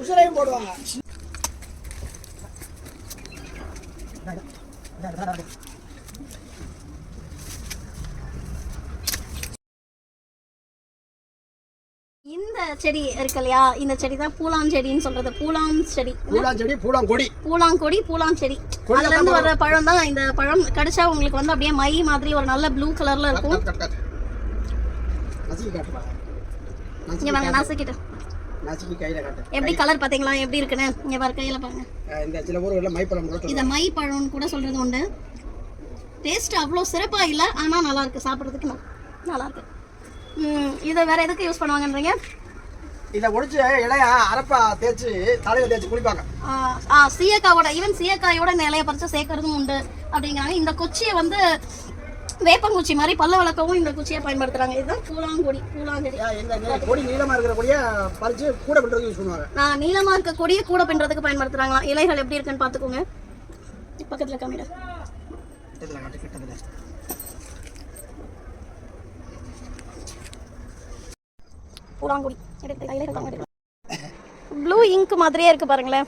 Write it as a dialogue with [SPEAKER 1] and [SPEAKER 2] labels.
[SPEAKER 1] உசுரையும் போடுவாங்க
[SPEAKER 2] இந்த செடி இருக்கு இல்லையா? இந்த செடி தான் பூலான் செடின்னு சொல்றது. பூலாம் செடி.
[SPEAKER 1] பூலாஞ்செடி பூலாங்கொடி
[SPEAKER 2] பூலாங்கொடி பூலான் செடி.
[SPEAKER 1] கொடி
[SPEAKER 2] அதுல இருந்து வர்ற பழம் தான் இந்த பழம். கடிச்சா உங்களுக்கு வந்து அப்படியே மை மாதிரி ஒரு நல்ல ப்ளூ கலர்ல இருக்கும்.
[SPEAKER 1] Cut, cut, cut. நசுக்கி காட்டுப்பா
[SPEAKER 2] இங்கே வாங்க நசுக்கிட்டு
[SPEAKER 1] நசுக்கி கையில் காட்டு
[SPEAKER 2] எப்படி கலர் பாத்தீங்களா எப்படி இருக்குன்னு? இங்க பாரு கையில பாருங்க.
[SPEAKER 1] இந்த சில ஊர்களில் மைப்பழம் கூட
[SPEAKER 2] இதை மைப்பழம்னு கூட சொல்கிறது உண்டு. டேஸ்ட் அவ்வளோ சிறப்பா இல்லை ஆனா நல்லா இருக்கு. சாப்பிடுறதுக்கு நல்- நல்லா இதை வேற எதுக்கு யூஸ் பண்ணுவாங்கன்றீங்க?
[SPEAKER 1] இதை ஒடிச்சு இலையா அரப்பா தேய்ச்சி தலையில தேய்ச்சி குளிப்பாங்க
[SPEAKER 2] சீயக்காவோட ஈவன் சீயக்காயோட இலையை பறிச்சு சேர்க்கறதும் உண்டு அப்படிங்கிறாங்க. இந்த கொச்சியை வந்து வேப்பங்குச்சி மாதிரி பல்ல வளர்க்கவும் இந்த குச்சியை பயன்படுத்துறாங்க. இதுதான்
[SPEAKER 1] இந்த நெ- கொடி நீளமா இருக்கிற கொடியை பறிச்சு கூட பண்றதுக்கு யூஸ் பண்ணுவாங்க.
[SPEAKER 2] நான் நீளமா இருக்க கொடியை கூட பின்றதுக்கு பயன்படுத்துறாங்களா? இலைகள் எப்படி இருக்குன்னு பாத்துக்கோங்க பக்கத்துல காமிட பூலாங்குடி எடுத்து இலைகள் ப்ளூ இங்க் மாதிரியே இருக்கு பாருங்களேன்.